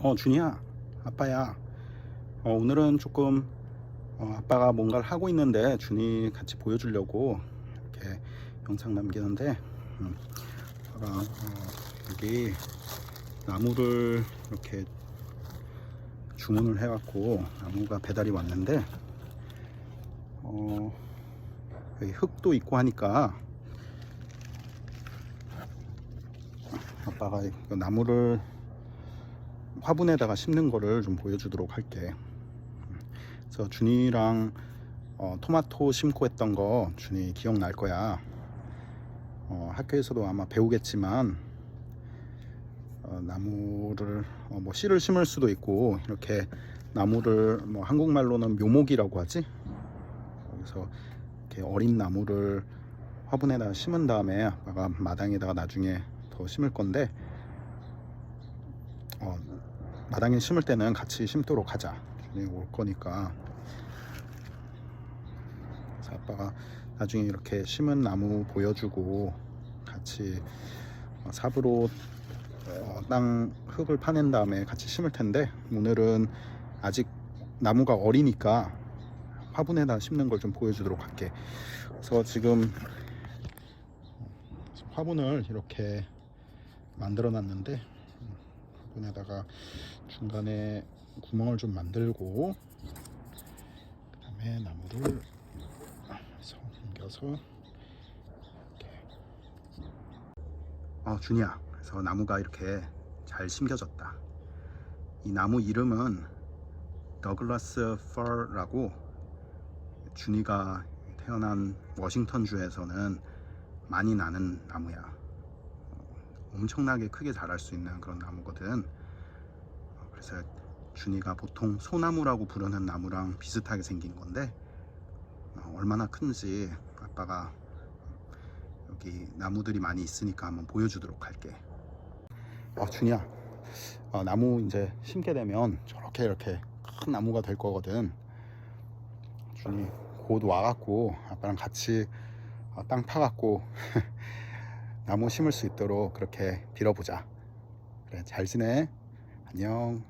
어 준이야. 아빠야. 어, 오늘은 조금 어, 아빠가 뭔가를 하고 있는데 준이 같이 보여주려고 이렇게 영상 남기는데 음, 아빠가 어, 여기 나무를 이렇게 주문을 해갖고 나무가 배달이 왔는데 어, 여기 흙도 있고 하니까 아빠가 이거 나무를 화분에다가 심는 거를 좀 보여주도록 할게. 그래서 준이랑 어, 토마토 심고 했던 거 준이 기억날 거야. 어, 학교에서도 아마 배우겠지만 어, 나무를 어, 뭐 씨를 심을 수도 있고 이렇게 나무를 뭐 한국말로는 묘목이라고 하지. 그래서 이렇게 어린 나무를 화분에다 심은 다음에 아빠가 마당에다가 나중에 더 심을 건데 어, 마당에 심을 때는 같이 심도록 하자. 올 거니까. 아빠가 나중에 이렇게 심은 나무 보여주고 같이 어, 삽으로 어, 땅 흙을 파낸 다음에 같이 심을 텐데 오늘은 아직 나무가 어리니까 화분에다 심는 걸 좀 보여주도록 할게. 그래서 지금 화분을 이렇게 만들어 놨는데 화분에다가 중간에 구멍을 좀 만들고 그 다음에 나무를 옮겨서 이렇게. 어 준이야. 그래서 나무가 이렇게 잘 심겨졌다. 이 나무 이름은 더글라스 펄라고 준이가 태어난 워싱턴 주에서는 많이 나는 나무야. 어, 엄청나게 크게 자랄 수 있는 그런 나무거든 어, 그래서 준이가 보통 소나무라고 부르는 나무랑 비슷하게 생긴 건데 어, 얼마나 큰지 아빠가 여기 나무들이 많이 있으니까 한번 보여주도록 할게. 어, 준이야, 어, 나무 이제 심게 되면 저렇게 이렇게 큰 나무가 될 거거든. 준이 곧 와갖고 아빠랑 같이 어, 땅 파갖고 나무 심을 수 있도록 그렇게 빌어보자. 그래, 잘 지내. 안녕.